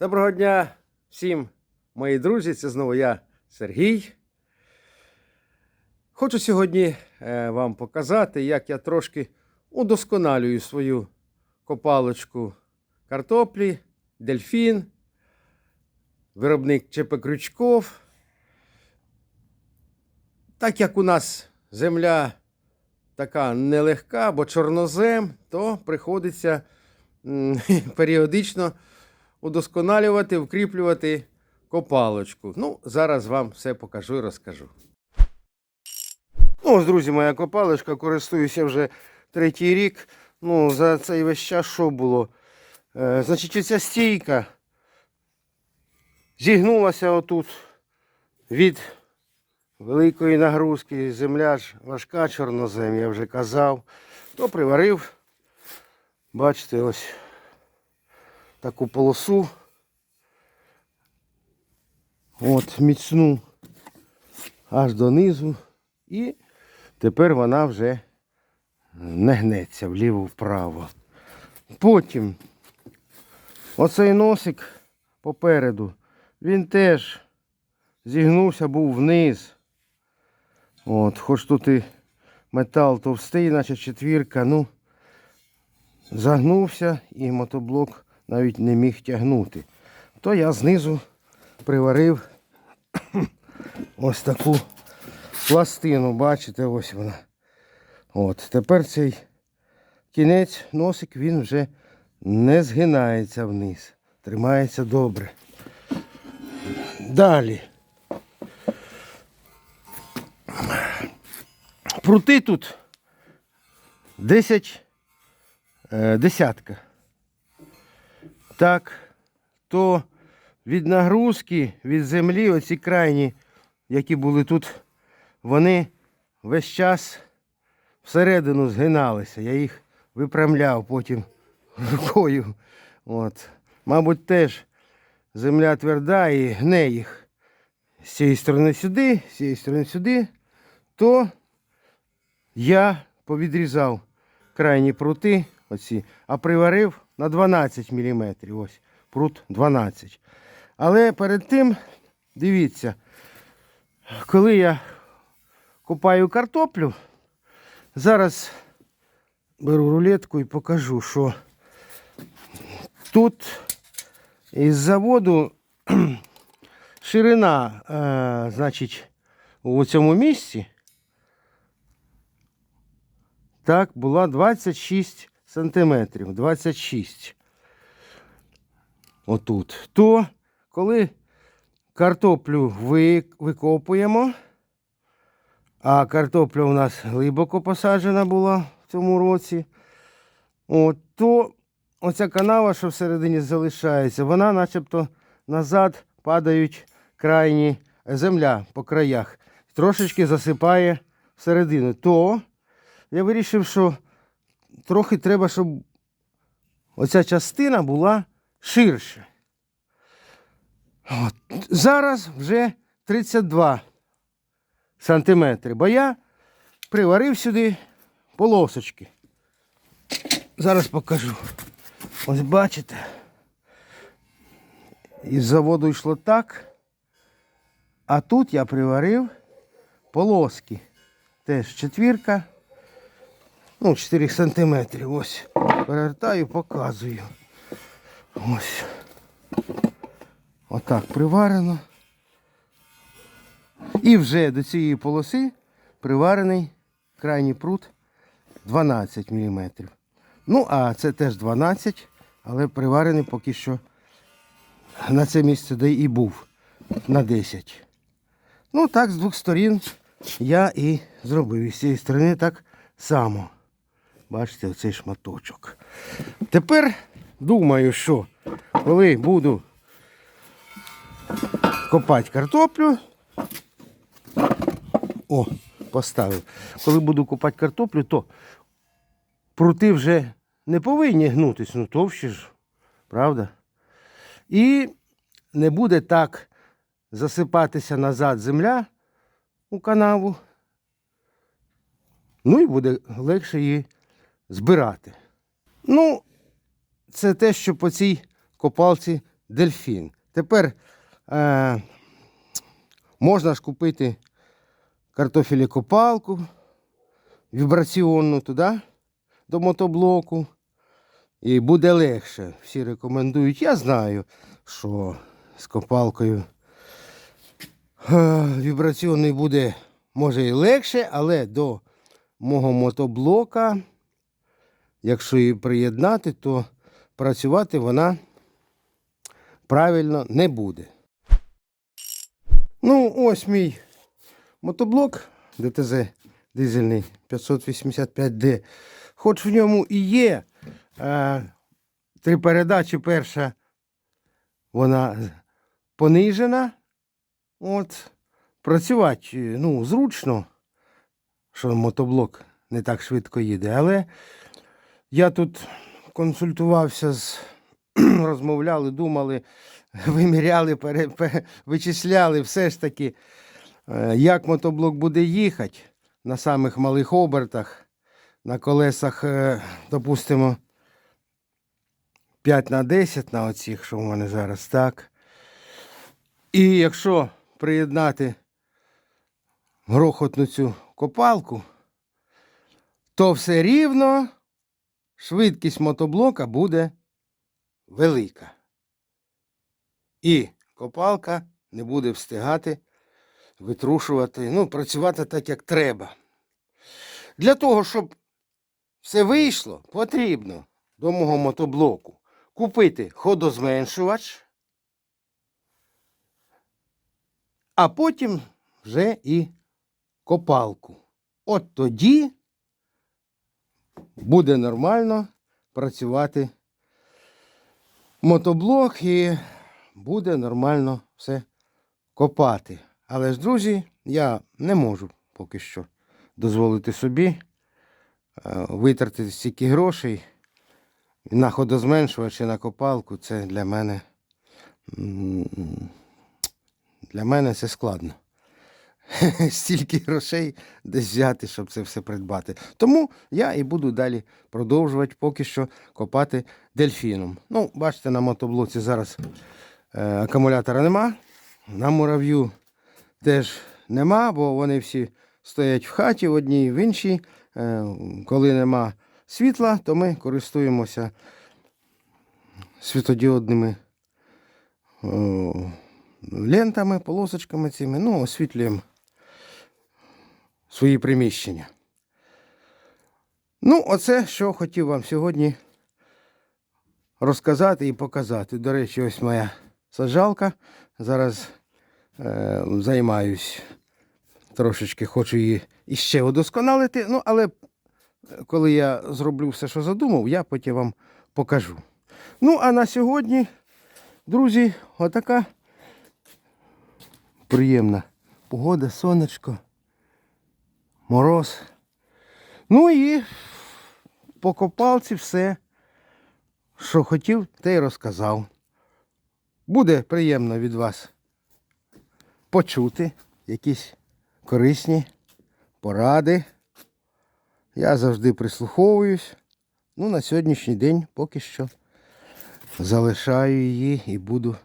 Доброго дня всім, мої друзі. Це знову я, Сергій. Хочу сьогодні е, вам показати, як я трошки удосконалюю свою копалочку картоплі, дельфін, виробник ЧП Крючков. Так як у нас земля така нелегка, бо чорнозем, то приходиться періодично удосконалювати, вкріплювати копалочку. Ну, зараз вам все покажу і розкажу. Ну, ось, друзі, моя копалочка, користуюся вже третій рік. Ну, за цей весь час що було? Е, значить, оця стійка зігнулася отут від великої нагрузки. Земля ж важка чорнозем, я вже казав. То приварив. Бачите, ось таку полосу. От, міцну аж донизу. І тепер вона вже не гнеться вліво-вправо. Потім оцей носик попереду, він теж зігнувся, був вниз. От, хоч тут і метал товстий, наче четвірка, ну, загнувся і мотоблок навіть не міг тягнути. То я знизу приварив ось таку пластину, бачите, ось вона. От, тепер цей кінець, носик, він вже не згинається вниз. Тримається добре. Далі. Прути тут 10 е, десятка. Так, то від нагрузки, від землі, оці крайні, які були тут, вони весь час всередину згиналися. Я їх випрямляв потім рукою. От. Мабуть, теж земля тверда і гне їх з цієї сторони сюди, з цієї сторони сюди, то я повідрізав крайні прути, оці, а приварив на 12 мм. Ось прут 12. Але перед тим, дивіться, коли я купаю картоплю, зараз беру рулетку і покажу, що тут із заводу ширина, е, значить, у цьому місці так, була 26 сантиметрів. 26. Отут. То, коли картоплю викопуємо, а картопля у нас глибоко посаджена була в цьому році, от, то оця канава, що всередині залишається, вона начебто назад падають крайні земля по краях. Трошечки засипає всередину. То я вирішив, що трохи треба, щоб оця частина була ширше. От. Зараз вже 32 сантиметри, бо я приварив сюди полосочки. Зараз покажу. Ось бачите. Із заводу йшло так. А тут я приварив полоски. Теж четвірка. Ну, 4 сантиметрів. Ось. Перевертаю, показую. Ось. Отак приварено. І вже до цієї полоси приварений крайній прут 12 мм. Ну, а це теж 12, але приварений поки що на це місце, де і був на 10. Ну, так, з двох сторін я і зробив. І з цієї сторони так само. Бачите, оцей шматочок. Тепер думаю, що коли буду копати картоплю. О, поставив. Коли буду копати картоплю, то прути вже не повинні гнутись, ну товщі ж, правда? І не буде так засипатися назад земля у канаву. Ну і буде легше її збирати. Ну, це те, що по цій копалці дельфін. Тепер е, можна ж купити картофелікопалку вібраційну туди, до мотоблоку. І буде легше. Всі рекомендують. Я знаю, що з копалкою е, вібраційний буде може і легше, але до мого мотоблока, якщо її приєднати, то працювати вона правильно не буде. Ну, ось мій мотоблок ДТЗ дизельний 585D. Хоч в ньому і є е, три передачі. Перша вона понижена. От, працювати ну, зручно, що мотоблок не так швидко їде. Але я тут консультувався з розмовляли, думали, виміряли, пере, вичисляли все ж таки, е, як мотоблок буде їхати на самих малих обертах, на колесах, е, допустимо, 5 на 10 на оцих, що в мене зараз так. І якщо приєднати грохотну цю копалку, то все рівно швидкість мотоблока буде велика. І копалка не буде встигати витрушувати, ну, працювати так, як треба. Для того, щоб все вийшло, потрібно до мого мотоблоку купити ходозменшувач, а потім вже і копалку. От тоді буде нормально працювати мотоблок і буде нормально все копати. Але ж, друзі, я не можу поки що дозволити собі е, витратити стільки грошей на ходозменшувач на копалку. Це для мене для мене це складно. Стільки грошей десь взяти, щоб це все придбати. Тому я і буду далі продовжувати поки що копати дельфіном. Ну, бачите, на мотоблоці зараз е, акумулятора нема. На мурав'ю теж нема, бо вони всі стоять в хаті в одній, в іншій. Е, коли нема світла, то ми користуємося світодіодними о, лентами, полосочками цими, ну, освітлюємо свої приміщення. Ну, оце, що хотів вам сьогодні розказати і показати. До речі, ось моя саджалка. Зараз е, займаюсь трошечки, хочу її іще удосконалити. Ну, але коли я зроблю все, що задумав, я потім вам покажу. Ну, а на сьогодні, друзі, отака приємна погода, сонечко, мороз. Ну і по копалці все, що хотів, те й розказав. Буде приємно від вас почути якісь корисні поради. Я завжди прислуховуюсь. Ну, на сьогоднішній день поки що залишаю її і буду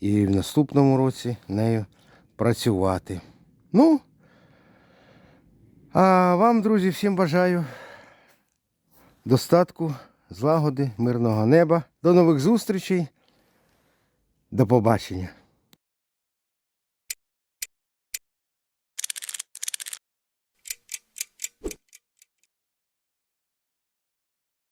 і в наступному році нею працювати. Ну, а вам, друзі, всім бажаю достатку, злагоди, мирного неба. До нових зустрічей. До побачення.